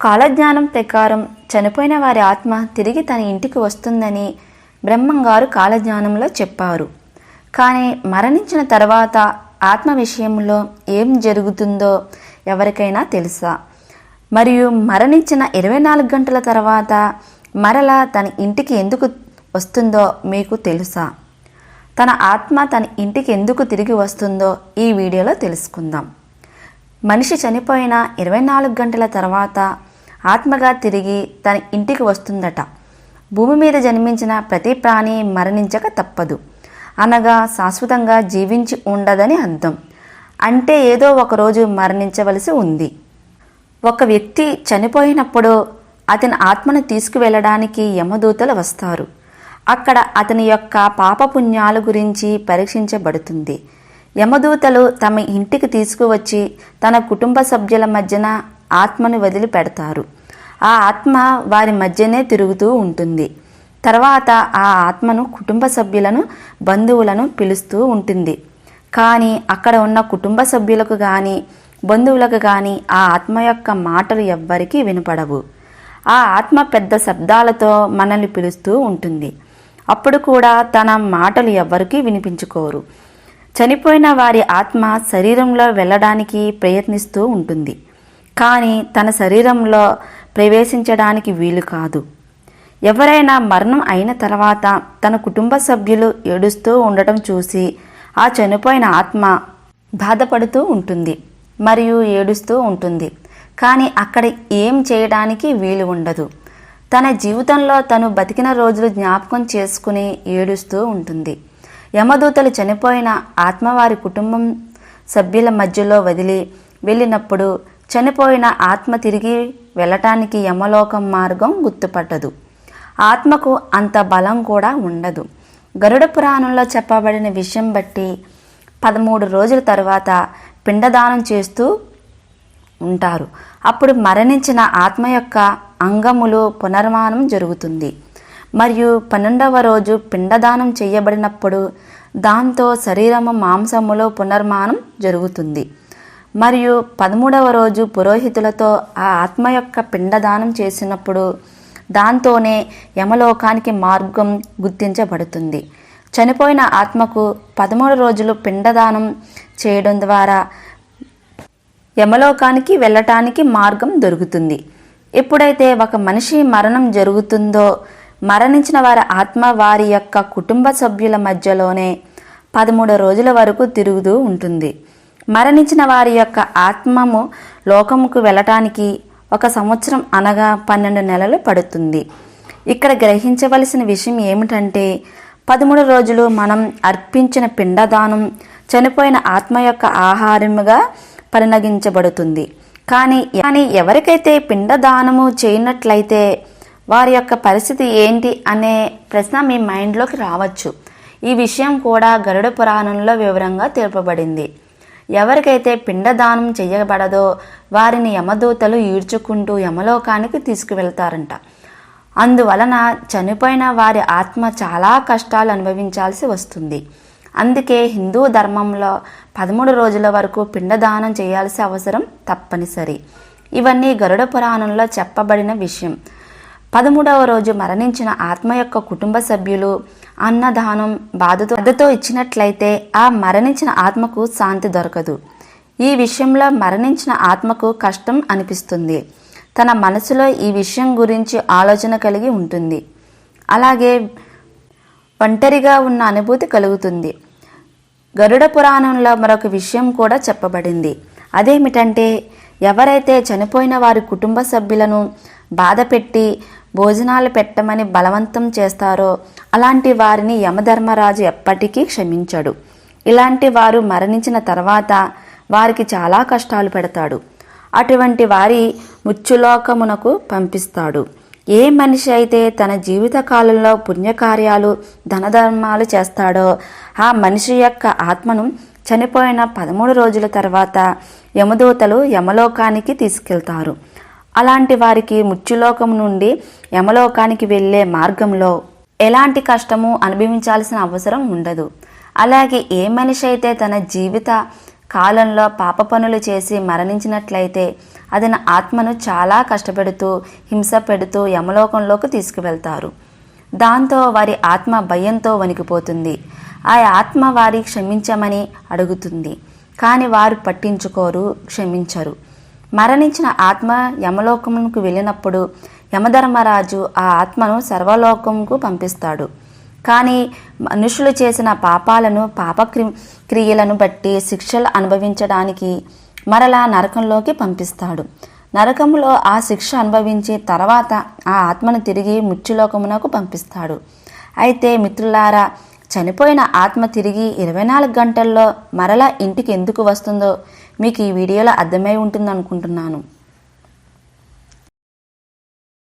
కాలజ్ఞానం ప్రకారం చనిపోయిన వారి ఆత్మ తిరిగి తన ఇంటికి వస్తుందని బ్రహ్మంగారు కాలజ్ఞానంలో చెప్పారు. కానీ మరణించిన తర్వాత ఆత్మ విషయంలో ఏం జరుగుతుందో ఎవరికైనా తెలుసా? మరియు మరణించిన ఇరవై నాలుగు గంటల తర్వాత మరలా తన ఇంటికి ఎందుకు వస్తుందో మీకు తెలుసా? తన ఆత్మ తన ఇంటికి ఎందుకు తిరిగి వస్తుందో ఈ వీడియోలో తెలుసుకుందాం. మనిషి చనిపోయిన ఇరవై నాలుగు గంటల తర్వాత ఆత్మగా తిరిగి తన ఇంటికి వస్తుందట. భూమి మీద జన్మించిన ప్రతి ప్రాణి మరణించక తప్పదు. అనగా శాశ్వతంగా జీవించి ఉండదని అర్థం. అంటే ఏదో ఒకరోజు మరణించవలసి ఉంది. ఒక వ్యక్తి చనిపోయినప్పుడు అతని ఆత్మను తీసుకువెళ్ళడానికి యమదూతలు వస్తారు. అక్కడ అతని యొక్క పాపపుణ్యాల గురించి పరీక్షించబడుతుంది. యమదూతలు తమ ఇంటికి తీసుకువచ్చి తన కుటుంబ సభ్యుల మధ్యన ఆత్మను వదిలిపెడతారు. ఆ ఆత్మ వారి మధ్యనే తిరుగుతూ ఉంటుంది. తర్వాత ఆ ఆత్మను కుటుంబ సభ్యులను బంధువులను పిలుస్తూ ఉంటుంది. కానీ అక్కడ ఉన్న కుటుంబ సభ్యులకు కానీ బంధువులకు కానీ ఆ ఆత్మ యొక్క మాటలు ఎవ్వరికీ వినపడవు. ఆ ఆత్మ పెద్ద శబ్దాలతో మనల్ని పిలుస్తూ ఉంటుంది. అప్పుడు కూడా తన మాటలు ఎవ్వరికీ వినిపించుకోరు. చనిపోయిన వారి ఆత్మ శరీరంలో వెళ్ళడానికి ప్రయత్నిస్తూ ఉంటుంది. కానీ తన శరీరంలో ప్రవేశించడానికి వీలు కాదు. ఎవరైనా మరణం అయిన తర్వాత తన కుటుంబ సభ్యులు ఏడుస్తూ ఉండటం చూసి ఆ చనిపోయిన ఆత్మ బాధపడుతూ ఉంటుంది మరియు ఏడుస్తూ ఉంటుంది. కానీ అక్కడ ఏం చేయడానికి వీలు ఉండదు. తన జీవితంలో తను బతికిన రోజులు జ్ఞాపకం చేసుకుని ఏడుస్తూ ఉంటుంది. యమదూతలు చనిపోయిన ఆత్మవారి కుటుంబం సభ్యుల మధ్యలో వదిలి వెళ్ళినప్పుడు చనిపోయిన ఆత్మ తిరిగి వెళ్ళటానికి యమలోకం మార్గం గుర్తుపట్టదు. ఆత్మకు అంత బలం కూడా ఉండదు. గరుడ పురాణంలో చెప్పబడిన విషయం బట్టి పదమూడు రోజుల తర్వాత పిండదానం చేస్తూ ఉంటారు. అప్పుడు మరణించిన ఆత్మ యొక్క అంగములు పునర్మానం జరుగుతుంది. మరియు పన్నెండవ రోజు పిండదానం చేయబడినప్పుడు దాంతో శరీరము మాంసములో పునర్మానం జరుగుతుంది. మరియు పదమూడవ రోజు పురోహితులతో ఆ ఆత్మ యొక్క పిండదానం చేసినప్పుడు దాంతోనే యమలోకానికి మార్గం గుర్తించబడుతుంది. చనిపోయిన ఆత్మకు పదమూడు రోజులు పిండదానం చేయడం ద్వారా యమలోకానికి వెళ్ళటానికి మార్గం దొరుకుతుంది. ఎప్పుడైతే ఒక మనిషి మరణం జరుగుతుందో మరణించిన వారి ఆత్మ వారి యొక్క కుటుంబ సభ్యుల మధ్యలోనే పదమూడు రోజుల వరకు తిరుగుతూ ఉంటుంది. మరణించిన వారి యొక్క ఆత్మము లోకముకు వెళ్ళటానికి ఒక సంవత్సరం అనగా పన్నెండు నెలలు పడుతుంది. ఇక్కడ గ్రహించవలసిన విషయం ఏమిటంటే పదమూడు రోజులు మనం అర్పించిన పిండదానం చనిపోయిన ఆత్మ యొక్క ఆహారముగా పరిణగించబడుతుంది. కానీ కానీ ఎవరికైతే పిండదానము చేయనట్లయితే వారి యొక్క పరిస్థితి ఏంటి అనే ప్రశ్న మీ మైండ్లోకి రావచ్చు. ఈ విషయం కూడా గరుడ పురాణంలో వివరంగా తెలుపబడింది. ఎవరికైతే పిండదానం చేయబడదో వారిని యమదూతలు ఈడ్చుకుంటూ యమలోకానికి తీసుకువెళ్తారంట. అందువలన చనిపోయిన వారి ఆత్మ చాలా కష్టాలు అనుభవించాల్సి వస్తుంది. అందుకే హిందూ ధర్మంలో పదమూడు రోజుల వరకు పిండదానం చేయాల్సిన అవసరం తప్పనిసరి. ఇవన్నీ గరుడ పురాణంలో చెప్పబడిన విషయం. పదమూడవ రోజు మరణించిన ఆత్మ యొక్క కుటుంబ సభ్యులు అన్నదానం బాధతో బాధతో ఇచ్చినట్లయితే ఆ మరణించిన ఆత్మకు శాంతి దొరకదు. ఈ విషయంలో మరణించిన ఆత్మకు కష్టం అనిపిస్తుంది. తన మనసులో ఈ విషయం గురించి ఆలోచన కలిగి ఉంటుంది. అలాగే ఒంటరిగా ఉన్న అనుభూతి కలుగుతుంది. గరుడ పురాణంలో మరొక విషయం కూడా చెప్పబడింది. అదేమిటంటే ఎవరైతే చనిపోయిన వారి కుటుంబ సభ్యులను బాధపెట్టి భోజనాలు పెట్టమని బలవంతం చేస్తారో అలాంటి వారిని యమధర్మరాజు ఎప్పటికీ క్షమించడు. ఇలాంటి వారు మరణించిన తర్వాత వారికి చాలా కష్టాలు పెడతాడు. అటువంటి వారి ముచ్చులోకమునకు పంపిస్తాడు. ఏ మనిషి అయితే తన జీవితకాలంలో పుణ్యకార్యాలు ధనధర్మాలు చేస్తాడో ఆ మనిషి యొక్క ఆత్మను చనిపోయిన పదమూడు రోజుల తర్వాత యమదూతలు యమలోకానికి తీసుకెళ్తారు. అలాంటి వారికి ముచ్చులోకం నుండి యమలోకానికి వెళ్ళే మార్గంలో ఎలాంటి కష్టము అనుభవించాల్సిన అవసరం ఉండదు. అలాగే ఏ మనిషి అయితే తన జీవిత కాలంలో పాప పనులు చేసి మరణించినట్లయితే అతని ఆత్మను చాలా కష్టపెడుతూ హింస పెడుతూ యమలోకంలోకి తీసుకువెళ్తారు. దాంతో వారి ఆత్మ భయంతో వణికిపోతుంది. ఆ ఆత్మ వారి క్షమించమని అడుగుతుంది. కానీ వారు పట్టించుకోరు క్షమించరు. మరణించిన ఆత్మ యమలోకమునకు వెళ్ళినప్పుడు యమధర్మరాజు ఆ ఆత్మను సర్వలోకంకు పంపిస్తాడు. కానీ మనుషులు చేసిన పాపాలను పాపక్రి క్రియలను బట్టి శిక్షలు అనుభవించడానికి మరలా నరకంలోకి పంపిస్తాడు. నరకంలో ఆ శిక్ష అనుభవించి తర్వాత ఆ ఆత్మను తిరిగి ముచ్చులోకమునకు పంపిస్తాడు. అయితే మిత్రులారా చనిపోయిన ఆత్మ తిరిగి ఇరవై నాలుగు గంటల్లో మరలా ఇంటికి ఎందుకు వస్తుందో మీకు ఈ వీడియోలో అర్థమై ఉంటుంది అనుకుంటున్నాను